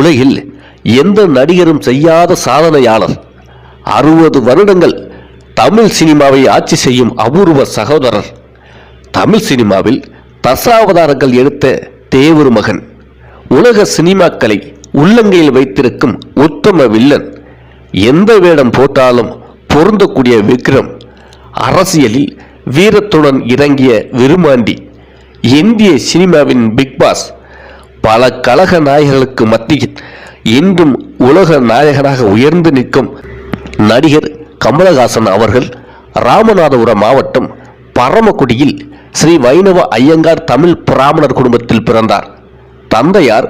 உலகில் எந்த நடிகரும் செய்யாத சாதனையாளர். அறுபது வருடங்கள் தமிழ் சினிமாவை ஆட்சி செய்யும் அபூர்வ சகோதரர். தமிழ் சினிமாவில் தசாவதாரங்கள் எடுத்த தேவர் மகன். உலக சினிமாக்களை உள்ளங்கையில் வைத்திருக்கும் உத்தம வில்லன். எந்த வேடம் போட்டாலும் பொருந்தக்கூடிய விக்ரம். அரசியலில் வீரத்துடன் இறங்கிய விருமாண்டி இந்திய சினிமாவின் பிக் பாஸ் பல கழக நாயகர்களுக்கு மத்தியில் இன்றும் உலக நாயகனாக உயர்ந்து நிற்கும் நடிகர் கமலஹாசன் அவர்கள் ராமநாதபுரம் மாவட்டம் பரமக்குடியில் ஸ்ரீ வைணவ ஐயங்கார் தமிழ் பிராமணர் குடும்பத்தில் பிறந்தார். தந்தையார்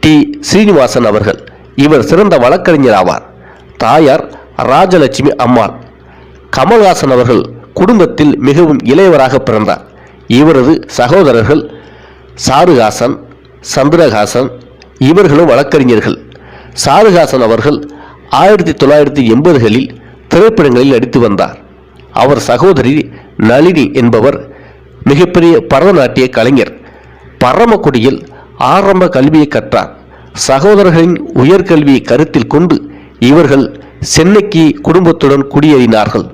டி. ஸ்ரீனிவாசன் அவர்கள். இவர் சிறந்த வழக்கறிஞர் ஆவார். தாயார் ராஜலட்சுமி அம்மாள். கமல்ஹாசன் அவர்கள் குடும்பத்தில் மிகவும் இளையவராக பிறந்தார். இவரது சகோதரர்கள் சாருஹாசன் சந்திரஹாசன் இவர்களும் வழக்கறிஞர்கள். சாருஹாசன் அவர்கள் ஆயிரத்தி தொள்ளாயிரத்தி எண்பதுகளில் திரைப்படங்களில் நடித்து வந்தார். அவர் சகோதரி நளினி என்பவர் மிகப்பெரிய பரதநாட்டிய கலைஞர். பரமக்குடியில் ஆரம்ப கல்வியை கற்றார். சகோதரர்களின் உயர்கல்வியை கருத்தில் கொண்டு இவர்கள் சென்னைக்கு குடும்பத்துடன் குடியேறினார்கள்.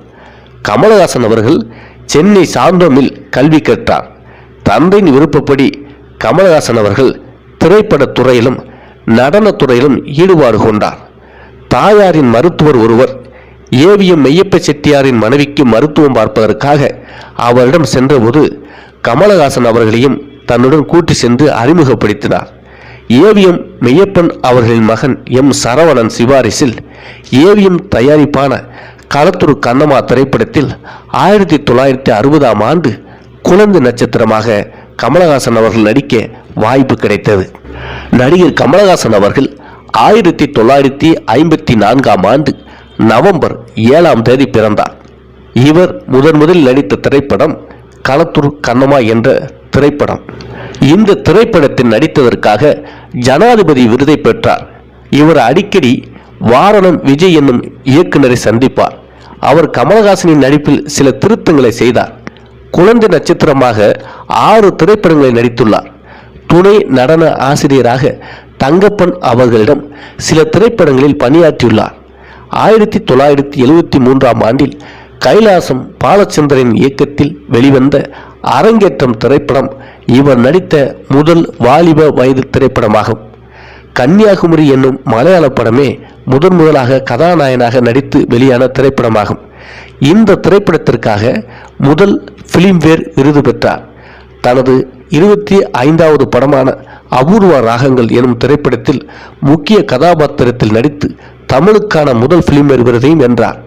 கமலஹாசன் அவர்கள் சென்னை சாந்தோமில் கல்வி கற்றார். தந்தையின் விருப்பப்படி கமலஹாசன் அவர்கள் திரைப்படத் துறையிலும் நடனத் துறையிலும் ஈடுபாடு கொண்டார். தாயாரின் மருத்துவர் ஒருவர் ஏவிஎம் மெய்யப்ப செட்டியாரின் மனைவிக்கு மருத்துவம் பார்ப்பதற்காக அவரிடம் சென்றபோது கமலஹாசன் அவர்களையும் தன்னுடன் கூட்டி சென்று அறிமுகப்படுத்தினார். ஏவிஎம் மெய்யப்பன் அவர்களின் மகன் எம் சரவணன் சிபாரிசில் ஏவிஎம் தயாரிப்பான களத்துரு கண்ணம்மா திரைப்படத்தில் ஆயிரத்தி தொள்ளாயிரத்தி அறுபதாம் ஆண்டு குழந்தை நட்சத்திரமாக கமலஹாசன் அவர்கள் நடிக்க வாய்ப்பு கிடைத்தது. நடிகர் கமலஹாசன் அவர்கள் ஆயிரத்தி தொள்ளாயிரத்தி ஐம்பத்தி நான்காம் ஆண்டு நவம்பர் ஏழாம் தேதி பிறந்தார். இவர் முதன் முதலில் நடித்த திரைப்படம் களத்துரு கண்ணம்மா என்ற திரைப்படம். இந்த திரைப்படத்தில் நடித்ததற்காக ஜனாதிபதி விருதை பெற்றார். இவர் அடிக்கடி வாரணம் விஜய் என்னும் இயக்குனரை சந்திப்பார். அவர் கமலஹாசனின் நடிப்பில் சில திருத்தங்களை செய்தார். குழந்தை நட்சத்திரமாக ஆறு திரைப்படங்களில் நடித்துள்ளார். துணை நடன ஆசிரியராக தங்கப்பன் அவர்களிடம் சில திரைப்படங்களில் பணியாற்றியுள்ளார். ஆயிரத்தி தொள்ளாயிரத்தி எழுவத்தி மூன்றாம் ஆண்டில் கைலாசம் பாலச்சந்திரன் இயக்கத்தில் வெளிவந்த அரங்கேற்றம் திரைப்படம் இவர் நடித்த முதல் வாலிப வயது திரைப்படமாகும். கன்னியாகுமரி என்னும் மலையாள படமே முதன் முதலாக கதாநாயகனாக நடித்து வெளியான திரைப்படமாகும். இந்த திரைப்படத்திற்காக முதல் பிலிம்வேர் விருது பெற்றார். தனது இருபத்தி ஐந்தாவது படமான அபூர்வ ராகங்கள் எனும் திரைப்படத்தில் முக்கிய கதாபாத்திரத்தில் நடித்து தமிழுக்கான முதல் பிலிம்வேர் விருதையும் வென்றார்.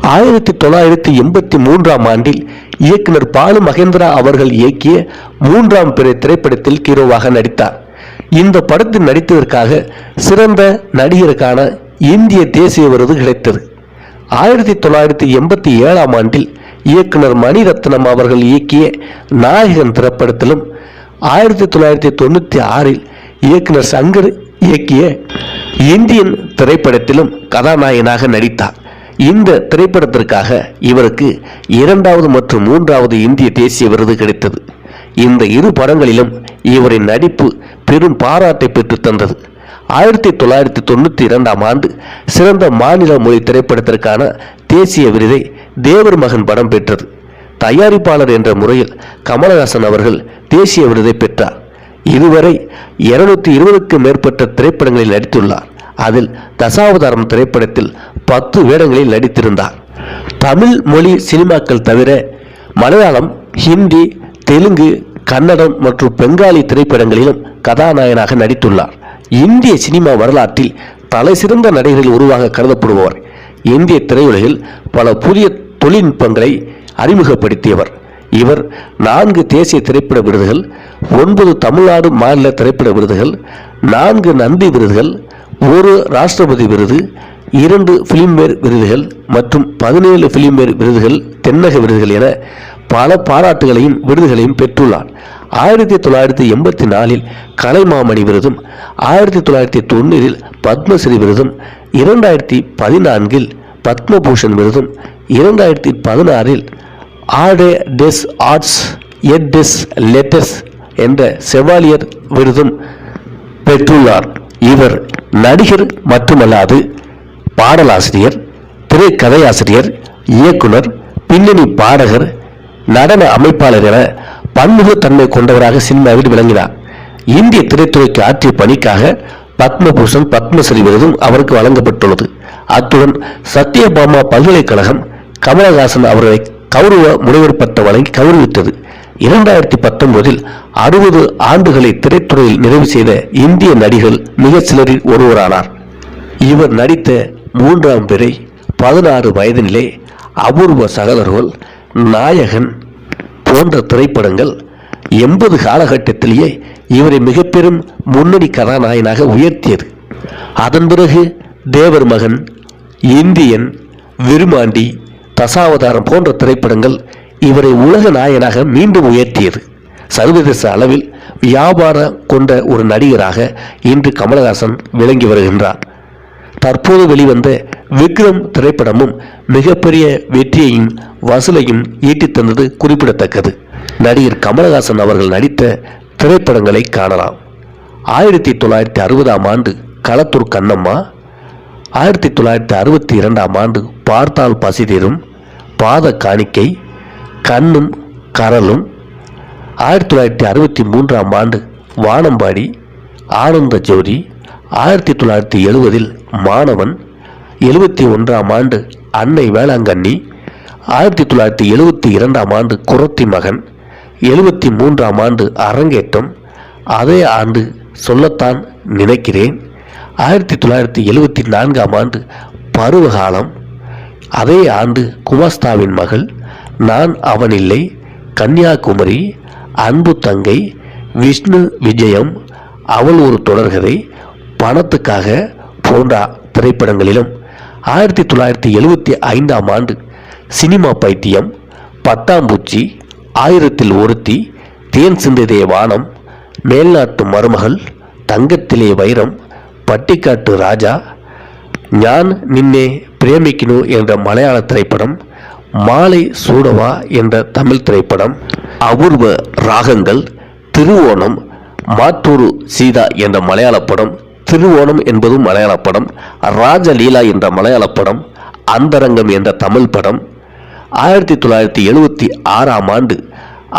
ஆயிரத்தி தொள்ளாயிரத்தி எண்பத்தி மூன்றாம் ஆண்டில் இயக்குனர் பாலு மகேந்திரா அவர்கள் இயக்கிய மூன்றாம் பிறை திரைப்படத்தில் ஹீரோவாக நடித்தார். இந்த படத்தில் நடித்ததற்காக சிறந்த நடிகருக்கான இந்திய தேசிய விருது கிடைத்தது. ஆயிரத்தி தொள்ளாயிரத்தி எண்பத்தி ஏழாம் ஆண்டில் இயக்குனர் மணிரத்னம் அவர்கள் இயக்கிய நாயகன் திரைப்படத்திலும் ஆயிரத்தி தொள்ளாயிரத்தி தொண்ணூற்றி ஆறில் இயக்குனர் சங்கர் இயக்கிய இந்தியன் திரைப்படத்திலும் கதாநாயகனாக நடித்தார். இந்த திரைப்படத்திற்காக இவருக்கு இரண்டாவது மற்றும் மூன்றாவது இந்திய தேசிய விருது கிடைத்தது. இந்த இரு படங்களிலும் இவரின் நடிப்பு பெரும் பாராட்டை பெற்றுத் தந்தது. ஆயிரத்தி தொள்ளாயிரத்தி தொண்ணூற்றி இரண்டாம் ஆண்டு சிறந்த மாநில மொழி திரைப்படத்திற்கான தேசிய விருதை தேவர் மகன் படம் பெற்றது. தயாரிப்பாளர் என்ற முறையில் கமலஹாசன் அவர்கள் தேசிய விருதை பெற்றார். இதுவரை இருநூத்தி இருபதுக்கும் மேற்பட்ட திரைப்படங்களில் நடித்துள்ளார். அதில் தசாவதாரம் திரைப்படத்தில் பத்து வேடங்களில் நடித்திருந்தார். தமிழ் மொழி சினிமாக்கள் தவிர மலையாளம் ஹிந்தி தெலுங்கு கன்னடம் மற்றும் பெங்காலி திரைப்படங்களிலும் கதாநாயகனாக நடித்துள்ளார். இந்திய சினிமா வரலாற்றில் தலை சிறந்த நடிகர்கள் உருவாக கருதப்படுபவர். இந்திய திரையுலகில் பல புதிய தொழில்நுட்பங்களை அறிமுகப்படுத்தியவர். இவர் நான்கு தேசிய திரைப்பட விருதுகள் ஒன்பது தமிழ்நாடு மாநில திரைப்பட விருதுகள் நான்கு நந்தி விருதுகள் ஒரு ராஷ்டிரபதி விருது இரண்டு பிலிம்பேர் விருதுகள் மற்றும் பதினேழு பிலிம்பேர் விருதுகள் தென்னக விருதுகள் என பல பாராட்டுகளையும் விருதுகளையும் பெற்றுள்ளார் ஆயிரத்தி தொள்ளாயிரத்தி எண்பத்தி நாலில் கலைமாமணி விருதும் ஆயிரத்தி தொள்ளாயிரத்தி தொண்ணூறில் பத்மஸ்ரீ விருதும் இரண்டாயிரத்தி பதினான்கில் பத்மபூஷன் விருதும் இரண்டாயிரத்தி பதினாறில் ordre des arts et des lettres என்ற செவாலியர் விருதும் பெற்றுள்ளார். இவர் நடிகர் மட்டுமல்லாது பாடலாசிரியர் திரைக்கதையாசிரியர் இயக்குனர் பின்னணி பாடகர் நடன அமைப்பாளர் என பன்முகத்தன்மை கொண்டவராக சினிமாவில் விளங்கினார். இந்திய திரைத்துறைக்கு ஆற்றிய பணிக்காக பத்மபூஷன் பத்மஸ்ரீ விருதும் அவருக்கு வழங்கப்பட்டுள்ளது. அத்துடன் சத்யபாமா பல்கலைக்கழகம் கமலஹாசன் அவர்களை கௌரவ முனைவர் பட்டம் வழங்கி கௌரவித்தது. இரண்டாயிரத்தி பத்தொன்பதில் அறுபது ஆண்டுகளை திரைத்துறையில் நிறைவு செய்த இந்திய நடிகர் மிக சிலரில் ஒருவரானார். இவர் நடித்த மூன்றாம் பிறை பதினாறு வயதினிலே அபூர்வ சகோதரர்கள் நாயகன் போன்ற திரைப்படங்கள் எண்பது காலகட்டத்திலேயே இவரை மிக பெரும் முன்னணி கதாநாயகனாக உயர்த்தியது. அதன் பிறகு தேவர் மகன் இந்தியன் விருமாண்டி தசாவதாரம் போன்ற திரைப்படங்கள் இவரை உலக நாயனாக மீண்டும் உயர்த்தியது. சர்வதேச அளவில் வியாபாரம் கொண்ட ஒரு நடிகராக இன்று கமலஹாசன் விளங்கி வருகின்றார். தற்போது வெளிவந்த விக்ரம் திரைப்படமும் மிகப்பெரிய வெற்றியையும் வசூலையும் ஈட்டித்தந்தது குறிப்பிடத்தக்கது. நடிகர் கமலஹாசன் அவர்கள் நடித்த திரைப்படங்களை காணலாம். ஆயிரத்தி தொள்ளாயிரத்தி அறுபதாம் ஆண்டு களத்தூர் கண்ணம்மா ஆயிரத்தி தொள்ளாயிரத்தி அறுபத்தி இரண்டாம் ஆண்டு பார்த்தால் பசிதீரும் பாத காணிக்கை கண்ணும் கரலும் ஆயிரத்தி தொள்ளாயிரத்தி அறுபத்தி மூன்றாம் ஆண்டு வானம்பாடி ஆனந்த ஜோதி ஆயிரத்தி தொள்ளாயிரத்தி எழுபதில் மாணவன் எழுபத்தி ஒன்றாம் ஆண்டு அன்னை வேளாங்கண்ணி ஆயிரத்தி தொள்ளாயிரத்தி எழுபத்தி இரண்டாம் ஆண்டு குரத்தி மகன் எழுபத்தி மூன்றாம் ஆண்டு அரங்கேற்றம். அதே ஆண்டு சொல்லத்தான் நினைக்கிறேன். ஆயிரத்தி தொள்ளாயிரத்தி எழுபத்தி நான்காம் ஆண்டு பருவகாலம். அதே ஆண்டு குமாஸ்தாவின் மகள் நான் அவனில்லை கன்னியாகுமரி அன்பு தங்கை விஷ்ணு விஜயம் அவள் ஒரு தொடர்கதை பணத்துக்காக போன்ற திரைப்படங்களிலும் ஆயிரத்தி தொள்ளாயிரத்தி எழுபத்தி ஐந்தாம் ஆண்டு சினிமா பைத்தியம் பட்டாம்பூச்சி ஆயிரத்தில் ஒருத்தி தேன் சிந்ததே வானம் மேல்நாட்டு மருமகள் தங்கத்திலே வைரம் பட்டிக்காட்டு ராஜா ஞான் நின்னே பிரேமிக்கணும் என்ற மலையாள திரைப்படம் மாலை சூடவா என்ற தமிழ் திரைப்படம் அபூர்வ ராகங்கள் திருவோணம் மாத்தூரு சீதா என்ற மலையாள படம் திருவோணம் என்பதும் மலையாள படம் ராஜலீலா என்ற மலையாள படம் அந்தரங்கம் என்ற தமிழ் படம். ஆயிரத்தி தொள்ளாயிரத்தி எழுபத்தி ஆறாம் ஆண்டு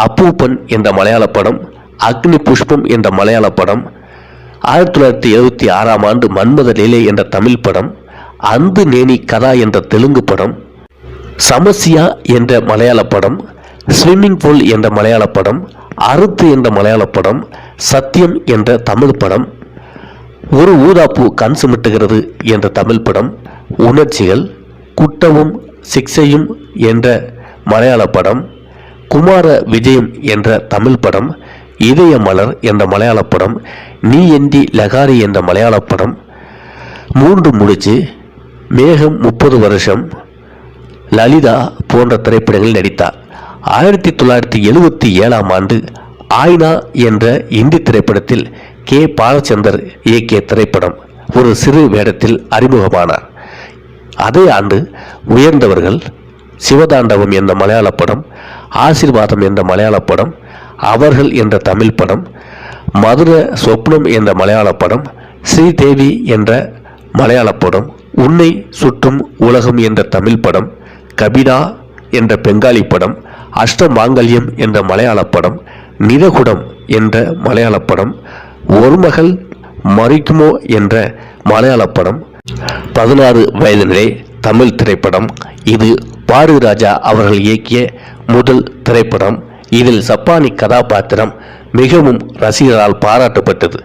அப்பூப்பன் என்ற மலையாள படம் அக்னி புஷ்பம் என்ற மலையாள படம். ஆயிரத்தி தொள்ளாயிரத்தி எழுபத்தி ஆறாம் ஆண்டு மன்மத லீலை என்ற தமிழ் படம் அந்து நேனி கதா என்ற தெலுங்கு படம். சமசியா என்ற மலையாள படம் ஸ்விம்மிங் பூல் என்ற மலையாள படம் அறுத்து என்ற மலையாள படம் சத்தியம் என்ற தமிழ் படம். ஒரு ஊதாப்பூ கண் சுமிட்டுகிறது என்ற தமிழ் படம் உணர்ச்சிகள் குட்டமும் சிக்ஷையும் என்ற மலையாள படம் குமார விஜயம் என்ற தமிழ் படம் இதய மலர் என்ற மலையாள படம் நீ எந்தி லகாரி என்ற மலையாள படம் மூன்று முடிச்சு மேகம் முப்பது வருஷம் லலிதா போன்ற திரைப்படங்களில் நடித்தார். ஆயிரத்தி தொள்ளாயிரத்தி எழுபத்தி ஏழாம் ஆண்டு ஆய்னா என்ற இந்தி திரைப்படத்தில் கே. பாலச்சந்தர் இயக்கிய திரைப்படம் ஒரு சிறு வேடத்தில் அறிமுகமானார். அதே ஆண்டு உயர்ந்தவர்கள் சிவதாண்டவம் என்ற மலையாள படம் ஆசீர்வாதம் என்ற மலையாள படம் அவர்கள் என்ற தமிழ் படம் மதுர சொப்னம் என்ற மலையாள படம் ஸ்ரீதேவி என்ற மலையாள படம் உன்னை சுற்றும் உலகம் என்ற தமிழ் படம் கபிடா என்ற பெங்காலி படம் அஷ்டமாங்கல்யம் என்ற மலையாள படம் நிரகுடம் என்ற மலையாள படம் ஒரு மகள் மறிக்குமோ என்ற மலையாள படம். பதினாறு வயதினிலே தமிழ் திரைப்படம். இது பாரு ராஜா அவர்கள் இயக்கிய முதல் திரைப்படம். இதில் சப்பானி கதாபாத்திரம் மிகவும் ரசிகரால் பாராட்டப்பட்டது.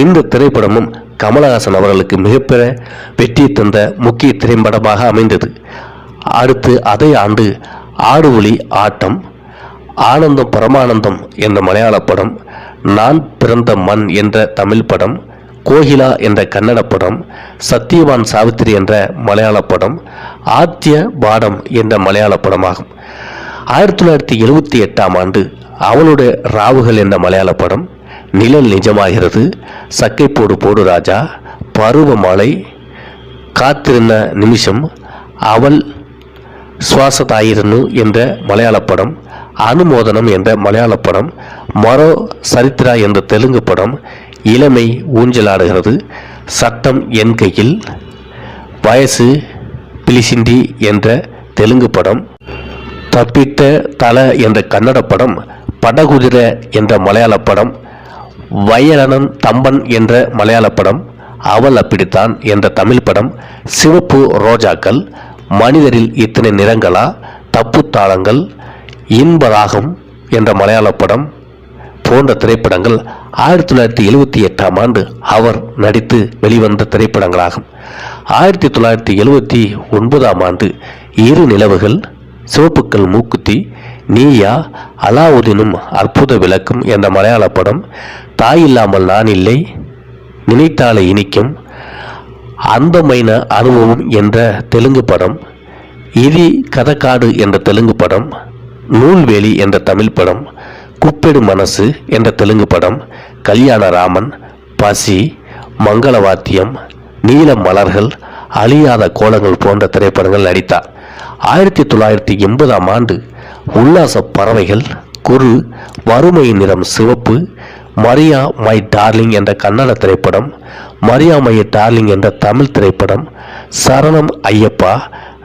இந்த திரைப்படமும் கமலஹாசன் அவர்களுக்கு மிகப்பெரிய வெற்றி தந்த முக்கிய திரைப்படமாக அமைந்தது. அடுத்து அதே ஆண்டு ஆடு ஒளி ஆட்டம் ஆனந்தம் பரமானந்தம் என்ற மலையாள படம் நான் பிறந்த மண் என்ற தமிழ் படம் கோகிலா என்ற கன்னட படம் சத்தியவான் சாவித்திரி என்ற மலையாள படம் ஆத்திய பாடம் என்ற மலையாள படமாகும். ஆயிரத்தி தொள்ளாயிரத்தி எழுபத்தி எட்டாம் ஆண்டு அவளுடைய ராவுகள் என்ற மலையாள படம் நிழல் நிஜமாகிறது சக்கை போடு போடு ராஜா பருவமழை காத்திருந்த நிமிஷம் அவள் சுவாசதாயிரனு என்ற மலையாள படம் அனுமோதனம் என்ற மலையாள படம் மரோ சரித்ரா என்ற தெலுங்கு படம் இளமை ஊஞ்சலாடுகிறது. சட்டம் என் கையில் வயசு பிலிசிண்டி என்ற தெலுங்கு படம் தப்பித்த தல என்ற கன்னட படம் படகுதிர என்ற மலையாள படம் வயலனன் தம்பன் என்ற மலையாள படம் அவள் அப்படித்தான் என்ற தமிழ் படம் சிவப்பு ரோஜாக்கள் மனிதரில் இத்தனை நிறங்களா தப்பு தாளங்கள் இன்பராகம் என்ற மலையாள படம் போன்ற திரைப்படங்கள் ஆயிரத்தி தொள்ளாயிரத்தி எழுவத்தி எட்டாம் ஆண்டு அவர் நடித்து வெளிவந்த திரைப்படங்களாகும். ஆயிரத்தி தொள்ளாயிரத்தி எழுவத்தி ஒன்பதாம் ஆண்டு இரு நிலவுகள் சிவப்புக்கள் மூக்குத்தி நீயா அலாவுதீனும் அற்புத விளக்கும் என்ற மலையாள படம் தாய் இல்லாமல் நான் இல்லை நினைத்தாலே இனிக்கும் அந்தமைன அனுபவம் என்ற தெலுங்கு படம் இதி கதக்காடு என்ற தெலுங்கு படம் நூல்வேலி என்ற தமிழ் படம் குப்பெடு மனசு என்ற தெலுங்கு படம் கல்யாண ராமன் பசி மங்களவாத்தியம் நீல மலர்கள் அழியாத கோலங்கள் போன்ற திரைப்படங்கள் நடித்தார். ஆயிரத்தி தொள்ளாயிரத்தி எண்பதாம் ஆண்டு உல்லாச பறவைகள் குரு வறுமை நிறம் சிவப்பு மரியா மை டார்லிங் என்ற கன்னட திரைப்படம் மரியா மை டார்லிங் என்ற தமிழ் திரைப்படம் சரணம் ஐயப்பா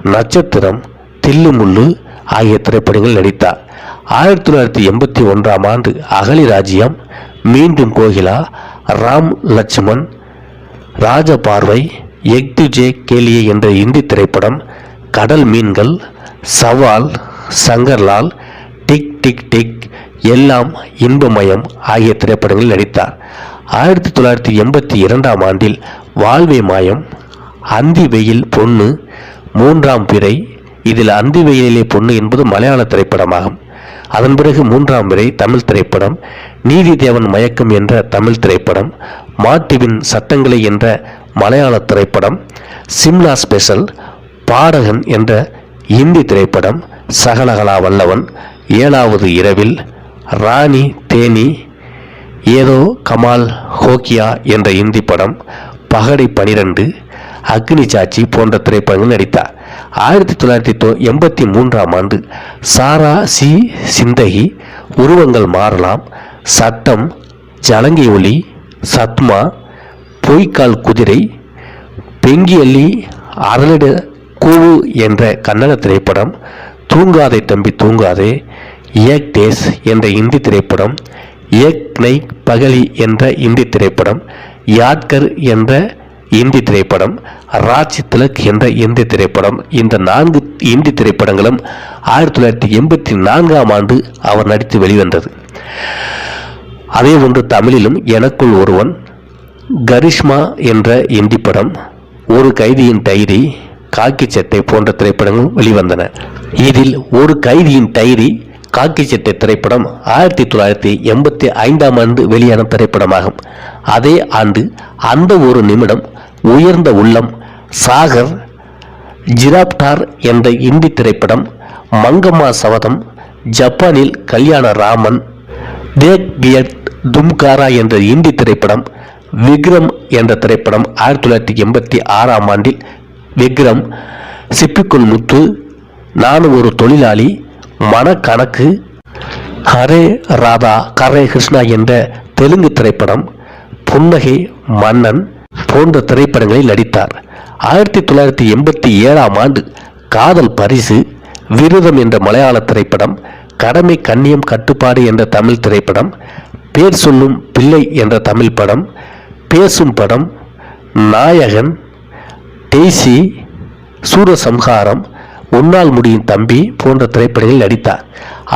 நட்சத்திரம் தில்லுமுள்ளு ஆகிய திரைப்படங்கள் நடித்தார். ஆயிரத்தி தொள்ளாயிரத்தி எண்பத்தி ஒன்றாம் ஆண்டு அகலி ராஜ்யம் மீண்டும் கோகிலா ராம் லட்சுமண் ராஜபார்வை எக்துஜே கேலியே என்ற இந்தி திரைப்படம் கடல் மீன்கள் சவால் சங்கர்லால் டிக் டிக் டிக் எல்லாம் இன்பமயம் ஆகிய திரைப்படங்களில் நடித்தார். ஆயிரத்தி தொள்ளாயிரத்தி எண்பத்தி இரண்டாம் ஆண்டில் வாழ்வே மாயம் அந்தி வெயில் பொண்ணு மூன்றாம் பிறை இதில் அந்தி வெயிலே பொண்ணு என்பது மலையாள திரைப்படமாகும். அதன் பிறகு மூன்றாம் பிறை தமிழ் திரைப்படம் நீதி தேவன் மயக்கம் என்ற தமிழ் திரைப்படம் மாட்டுவின் சட்டங்களை என்ற மலையாள திரைப்படம் சிம்லா ஸ்பெஷல் பாடகன் என்ற இந்தி திரைப்படம் சகலகலா வல்லவன் ஏழாவது இரவில் ராணி தேனி ஏதோ கமால் ஹோக்கியா என்ற இந்தி படம் பகடை பனிரெண்டு அக்னி சாட்சி போன்ற திரைப்படங்கள் நடித்தார். ஆயிரத்தி தொள்ளாயிரத்தி எண்பத்தி மூன்றாம் ஆண்டு சாரா சி. சிந்தகி உருவங்கள் மாறலாம் சட்டம் ஜலங்கை ஒளி சத்மா பொய்க்கால் குதிரை பெங்கியல்லி அரளிட கூவு என்ற கன்னட திரைப்படம் தூங்காதே தம்பி தூங்காதே ஏக் டேஸ் என்ற இந்தி திரைப்படம் ஏக் நை பகலி என்ற இந்தி திரைப்படம் யாத்கர் என்ற இந்தி திரைப்படம் ராஜ் திலக் என்ற இந்தி திரைப்படம் இந்த நான்கு இந்தி திரைப்படங்களும் ஆயிரத்தி தொள்ளாயிரத்தி எண்பத்தி நான்காம் ஆண்டு அவர் நடித்து வெளிவந்தது. அதே ஒன்று தமிழிலும் எனக்குள் ஒருவன் கரிஷ்மா என்ற இந்தி படம் ஒரு கைதியின் டைரி காக்கி சட்டை போன்ற திரைப்படங்கள் வெளிவந்தன. இதில் ஒரு கைதியின் டைரி காக்கி சட்டை திரைப்படம் ஆயிரத்தி தொள்ளாயிரத்தி எண்பத்தி ஐந்தாம் ஆண்டு வெளியான திரைப்படமாகும். அதே ஆண்டு அந்த ஒரு நிமிடம் உயர்ந்த உள்ளம் சாகர் ஜிராப்டார் என்ற இந்தி திரைப்படம் மங்கம்மா சவதம் ஜப்பானில் கல்யாண ராமன் தேக் கியட் தும்காரா என்ற இந்தி திரைப்படம் விக்ரம் என்ற திரைப்படம் ஆயிரத்தி தொள்ளாயிரத்தி எண்பத்தி ஆறாம் ஆண்டில் விக்ரம் சிப்பிக்குள் முத்து நான் ஒரு தொழிலாளி மனக்கணக்கு ஹரே ராதா கரே கிருஷ்ணா என்ற தெலுங்கு திரைப்படம் புன்னகை மன்னன் போன்ற திரைப்படங்களில் நடித்தார். ஆயிரத்தி தொள்ளாயிரத்தி எண்பத்தி ஏழாம் ஆண்டு காதல் பரிசு விருதம் என்ற மலையாள திரைப்படம் கடமை கண்ணியம் கட்டுப்பாடு என்ற தமிழ் திரைப்படம் பேர் சொல்லும் பிள்ளை என்ற தமிழ் படம் பேசும் படம் நாயகன் டெய்சி சூரசம்ஹாரம் உன்னால் முடியும் தம்பி போன்ற திரைப்படங்களில் நடித்தார்.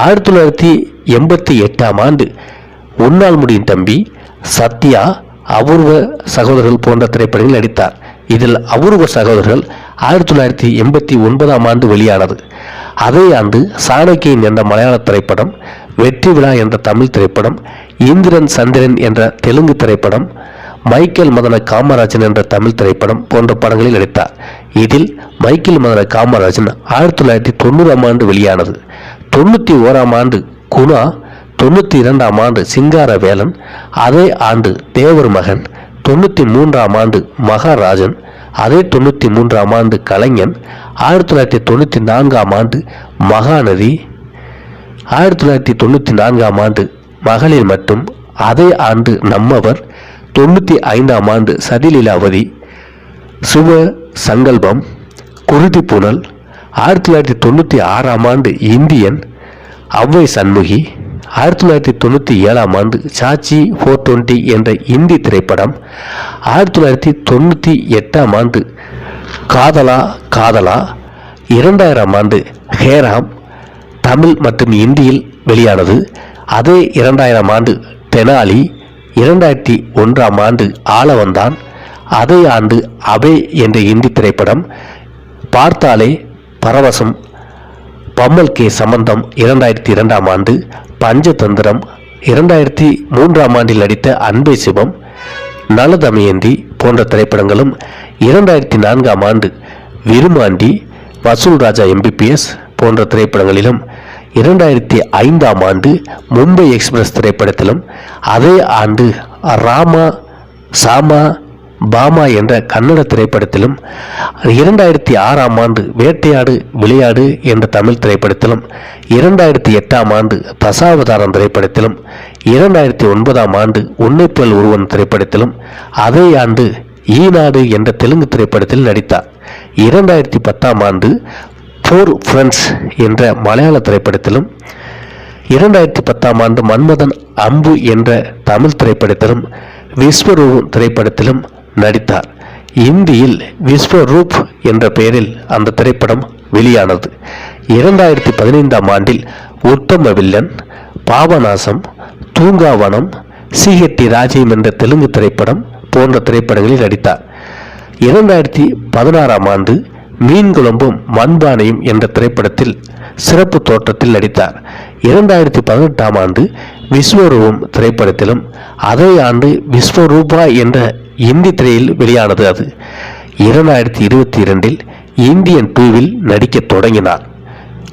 ஆயிரத்தி தொள்ளாயிரத்தி எண்பத்தி எட்டாம் ஆண்டு உன்னால் முடியும் தம்பி சத்யா அபூர்வ சகோதரர்கள் போன்ற திரைப்படங்களில் நடித்தார். இதில் அபூர்வ சகோதரர்கள் ஆயிரத்தி தொள்ளாயிரத்தி எண்பத்தி ஒன்பதாம் ஆண்டு வெளியானது. அதே ஆண்டு சாணக்கியன் என்ற மலையாள திரைப்படம் வெற்றி விழா என்ற தமிழ் திரைப்படம் இந்திரன் சந்திரன் என்ற தெலுங்கு திரைப்படம் மைக்கேல் மதன காமராஜன் என்ற தமிழ் திரைப்படம் போன்ற படங்களில் நடித்தார். இதில் மைக்கேல் மதன காமராஜன் ஆயிரத்தி தொள்ளாயிரத்தி தொண்ணூறாம் ஆண்டு வெளியானது. தொண்ணூற்றி ஓராம் ஆண்டு குணா தொண்ணூற்றி இரண்டாம் ஆண்டு சிங்கார வேலன் அதே ஆண்டு தேவர் மகன் தொண்ணூற்றி மூன்றாம் ஆண்டு மகாராஜன் அதே தொண்ணூற்றி மூன்றாம் ஆண்டு கலைஞன் ஆயிரத்தி தொள்ளாயிரத்தி தொண்ணூற்றி நான்காம் ஆண்டு மகாநதி ஆயிரத்தி தொள்ளாயிரத்தி தொண்ணூற்றி நான்காம் ஆண்டு மகளிர் மட்டும் அதே ஆண்டு நம்மவர் தொண்ணூற்றி ஐந்தாம் ஆண்டு சதிலீலாவதி சுப சங்கல்பம் குருதி புனல் ஆயிரத்தி தொள்ளாயிரத்தி தொண்ணூற்றி ஆறாம் ஆண்டு இந்தியன் அவ்வை சண்முகி ஆயிரத்தி தொள்ளாயிரத்தி தொண்ணூற்றி ஏழாம் ஆண்டு சாச்சி ஃபோர் டுவெண்ட்டி என்ற இந்தி திரைப்படம் ஆயிரத்தி தொள்ளாயிரத்தி தொண்ணூற்றி எட்டாம் ஆண்டு காதலா காதலா இரண்டாயிரம் ஆண்டு ஹேராம் தமிழ் மற்றும் இந்தியில் வெளியானது அதே இரண்டாயிரம் ஆண்டு தெனாலி இரண்டாயிரத்தி ஒன்றாம் ஆண்டு ஆளவந்தான். அதே ஆண்டு அபே என்ற இந்தி திரைப்படம் பார்த்தாலே பரவசம். பம்மல் கே சம்பந்தம் இரண்டாயிரத்தி இரண்டாம் ஆண்டு பஞ்சதந்திரம் இரண்டாயிரத்தி மூன்றாம் ஆண்டில் நடித்த அன்பே சிவம் நலதமயந்தி போன்ற திரைப்படங்களும் இரண்டாயிரத்தி நான்காம் ஆண்டு விருமாண்டி வசூல் ராஜா எம்பிபிஎஸ் போன்ற திரைப்படங்களிலும் இரண்டாயிரத்தி ஐந்தாம் ஆண்டு மும்பை எக்ஸ்பிரஸ் திரைப்படத்திலும் அதே ஆண்டு ராமா சாமா பாமா என்ற கன்னட திரைப்படத்திலும் இரண்டாயிரத்தி ஆறாம் ஆண்டு வேட்டையாடு விளையாடு என்ற தமிழ் திரைப்படத்திலும் இரண்டாயிரத்தி எட்டாம் ஆண்டு தசாவதாரம் திரைப்படத்திலும் இரண்டாயிரத்தி ஒன்பதாம் ஆண்டு உன்னைப்பல் ஒருவன் திரைப்படத்திலும் அதே ஆண்டு ஈநாடு என்ற தெலுங்கு திரைப்படத்தில் நடித்தார். இரண்டாயிரத்தி பத்தாம் ஆண்டு ஃபோர் ஃப்ரெண்ட்ஸ் என்ற மலையாள திரைப்படத்திலும் இரண்டாயிரத்தி பத்தாம் ஆண்டு மன்மதன் அம்பு என்ற தமிழ் திரைப்படத்திலும் விஸ்வரூபம் திரைப்படத்திலும் நடித்தார். இந்தியில் விஸ்வரூப் என்ற பெயரில் அந்த திரைப்படம் வெளியானது. இரண்டாயிரத்தி பதினைந்தாம் ஆண்டில் உத்தம வில்லன் பாபநாசம் தூங்காவனம் சிஹெட்டி ராஜீவ் என்ற தெலுங்கு திரைப்படம் போன்ற திரைப்படங்களில் நடித்தார். இரண்டாயிரத்தி பதினாறாம் ஆண்டு மீன் குழம்பும் மண்பானையும் என்ற திரைப்படத்தில் சிறப்பு தோற்றத்தில் நடித்தார். இரண்டாயிரத்தி பதினெட்டாம் ஆண்டு விஸ்வரூபம் திரைப்படத்திலும் அதே ஆண்டு விஸ்வரூபா என்ற இந்தி திரையில் வெளியானது அது. இரண்டாயிரத்தி இருபத்தி இரண்டில் இந்தியன் டூவில் நடிக்கத் தொடங்கினார்.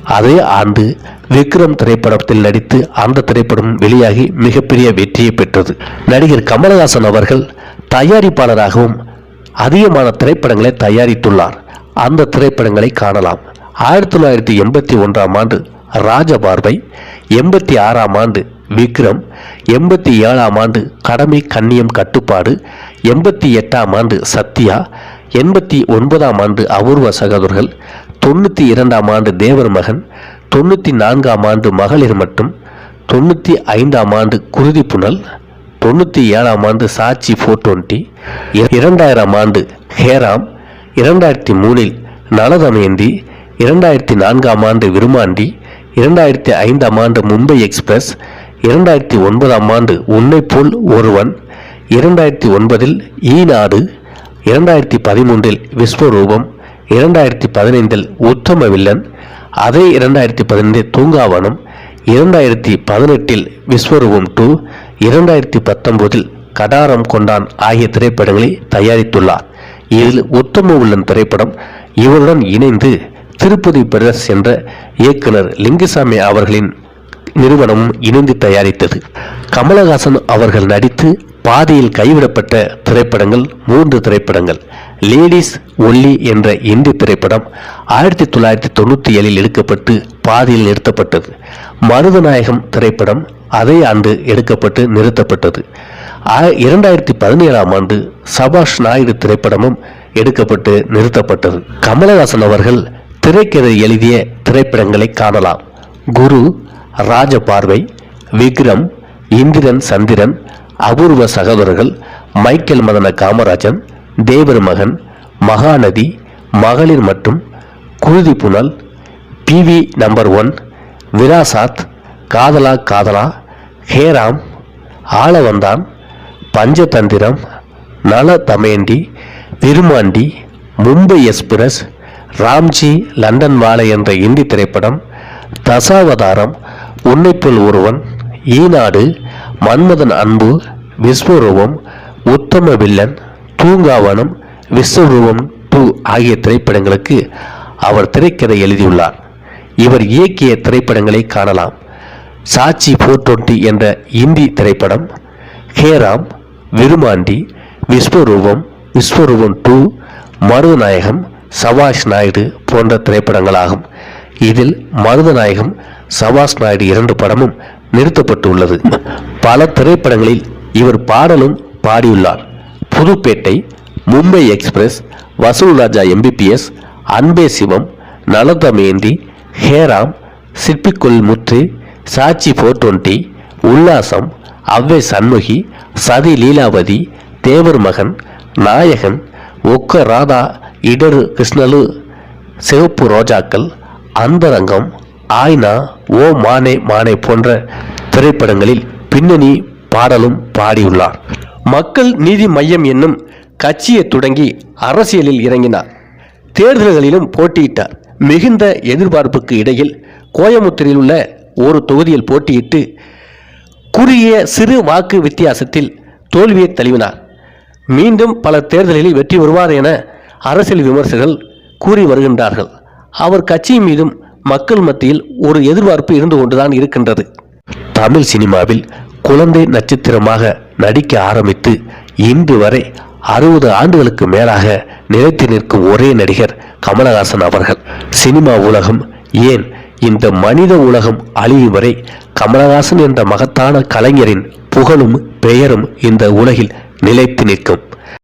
அதே ஆண்டு விக்ரம் திரைப்படத்தில் நடித்து அந்த திரைப்படம் வெளியாகி மிகப்பெரிய வெற்றியை பெற்றது. நடிகர் கமலஹாசன் அவர்கள் தயாரிப்பாளராகவும் அதிகமான திரைப்படங்களை தயாரித்துள்ளார். அந்த திரைப்படங்களை காணலாம். ஆயிரத்தி தொள்ளாயிரத்தி எண்பத்தி ஒன்றாம் ஆண்டு ராஜபார்வை எண்பத்தி ஆறாம் ஆண்டு விக்ரம் எண்பத்தி ஏழாம் ஆண்டு கடமை கண்ணியம் கட்டுப்பாடு எண்பத்தி எட்டாம் ஆண்டு சத்யா எண்பத்தி ஒன்பதாம் ஆண்டு அபூர்வ சகோதரர்கள் தொண்ணூற்றி இரண்டாம் ஆண்டு தேவர் மகன் தொண்ணூற்றி நான்காம் ஆண்டு மகளிர் மட்டும் தொண்ணூற்றி ஐந்தாம் ஆண்டு குருதி புனல் தொண்ணூற்றி ஏழாம் ஆண்டு சாட்சி ஃபோர் டுவெண்ட்டி இரண்டாயிரம் ஆண்டு ஹேராம் இரண்டாயிரத்தி மூணில் நலதமயந்தி இரண்டாயிரத்தி நான்காம் ஆண்டு விருமாண்டி இரண்டாயிரத்தி ஐந்தாம் ஆண்டு மும்பை எக்ஸ்பிரஸ் இரண்டாயிரத்தி ஒன்பதாம் ஆண்டு உன்னை போல் ஒருவன் இரண்டாயிரத்தி ஒன்பதில் ஈநாடு இரண்டாயிரத்தி பதிமூன்றில் விஸ்வரூபம் இரண்டாயிரத்தி பதினைந்தில் உத்தம வில்லன் அதே இரண்டாயிரத்தி பதினைந்தில் தூங்காவனம் இரண்டாயிரத்தி பதினெட்டில் விஸ்வரூபம் டூ இரண்டாயிரத்தி பத்தொன்பதில் கடாரம் கொண்டான் ஆகிய திரைப்படங்களை தயாரித்துள்ளார். இதில் உத்தம உள்ளன் திரைப்படம் இவருடன் இணைந்து திருப்பதி பிரதர்ஸ் என்ற இயக்குனர் லிங்குசாமி அவர்களின் நிறுவனமும் இணைந்து தயாரித்தது. கமலஹாசன் அவர்கள் நடித்து பாதியில் கைவிடப்பட்ட திரைப்படங்கள் மூன்று திரைப்படங்கள். லேடிஸ் ஒல்லி என்ற இந்தி திரைப்படம் ஆயிரத்தி தொள்ளாயிரத்தி தொண்ணூற்றி ஏழில் எடுக்கப்பட்டு பாதியில் நிறுத்தப்பட்டது. மருதநாயகம் திரைப்படம் அதே ஆண்டு எடுக்கப்பட்டு நிறுத்தப்பட்டது. இரண்டாயிரத்தி பதினேழாம் ஆண்டு சபாஷ் நாயுடு திரைப்படமும் எடுக்கப்பட்டு நிறுத்தப்பட்டது. கமலஹாசன் அவர்கள் திரைக்கதை எழுதிய திரைப்படங்களை காணலாம். குரு ராஜபார்வை விக்ரம் இந்திரன் சந்திரன் அபூர்வ சகோதரர்கள் மைக்கேல் மதன காமராஜன் தேவர் மகன் மகாநதி மகளிர் மற்றும் குருதி புனல் பிவி நம்பர் ஒன் விராசாத் காதலா காதலா ஹேராம் ஆளவந்தான் பஞ்சதந்திரம் நல தமேண்டி விருமாண்டி மும்பை எக்ஸ்பிரஸ் ராம்ஜி லண்டன் வாழை என்ற இந்தி திரைப்படம் தசாவதாரம் உன்னைப்போல் ஒருவன் ஈநாடு மன்மதன் அன்பு விஸ்வரூபம் உத்தம வில்லன் தூங்காவனம் விஸ்வரூபம் டூ ஆகிய திரைப்படங்களுக்கு அவர் திரைக்கதை எழுதியுள்ளார். இவர் இயக்கிய திரைப்படங்களை காணலாம். சாட்சி ஃபோர் டுவெண்ட்டி என்ற இந்தி திரைப்படம் ஹேராம் விருமாண்டி விஸ்வரூபம் விஸ்வரூபம் டூ மருதநாயகம் சபாஷ் நாயுடு போன்ற திரைப்படங்களாகும். இதில் மருதநாயகம் சபாஷ் நாயுடு இரண்டு படமும் நிறுத்தப்பட்டுள்ளது. பல திரைப்படங்களில் இவர் பாடலும் பாடியுள்ளார். புதுப்பேட்டை மும்பை எக்ஸ்பிரஸ் வசூல் ராஜா எம்பிபிஎஸ் அன்பே சிவம் நலதமேந்தி ஹேராம் சிற்பிக்குள் முற்று சாட்சி ஃபோர் டுவெண்ட்டி உல்லாசம் அவ்வே சண்முகி சதி லீலாவதி தேவர் மகன் நாயகன் ஒக்க ராதா இடரு கிருஷ்ணலு சிவப்பு ரோஜாக்கள் அந்தரங்கம் ஆய்னா ஓ மானே மானே போன்ற திரைப்படங்களில் பின்னணி பாடலும் பாடியுள்ளார். மக்கள் நீதி மையம் என்னும் கட்சியை தொடங்கி அரசியலில் இறங்கினார். தேர்தல்களிலும் போட்டியிட்டார். மிகுந்த எதிர்பார்ப்புக்கு இடையில் கோயமுத்தூரில் உள்ள ஒரு தொகுதியில் போட்டியிட்டு குறுகிய சிறு வாக்கு வித்தியாசத்தில் தோல்வியை தழுவினார். மீண்டும் பல தேர்தலில் வெற்றி வருவார் என அரசியல் விமர்சகர்கள் கூறி வருகின்றார்கள். அவர் கட்சி மீதும் மக்கள் மத்தியில் ஒரு எதிர்பார்ப்பு இருந்து கொண்டுதான் இருக்கின்றது. தமிழ் சினிமாவில் குழந்தை நட்சத்திரமாக நடிக்க ஆரம்பித்து இன்று வரை அறுபது ஆண்டுகளுக்கு மேலாக நிலைத்து நிற்கும் ஒரே நடிகர் கமலஹாசன் அவர்கள். சினிமா உலகம் ஏன் இந்த மனித உலகம் அழியும் வரை கமலஹாசன் என்ற மகத்தான கலைஞரின் புகழும் பெயரும் இந்த உலகில் நிலைத்து நிற்கும்?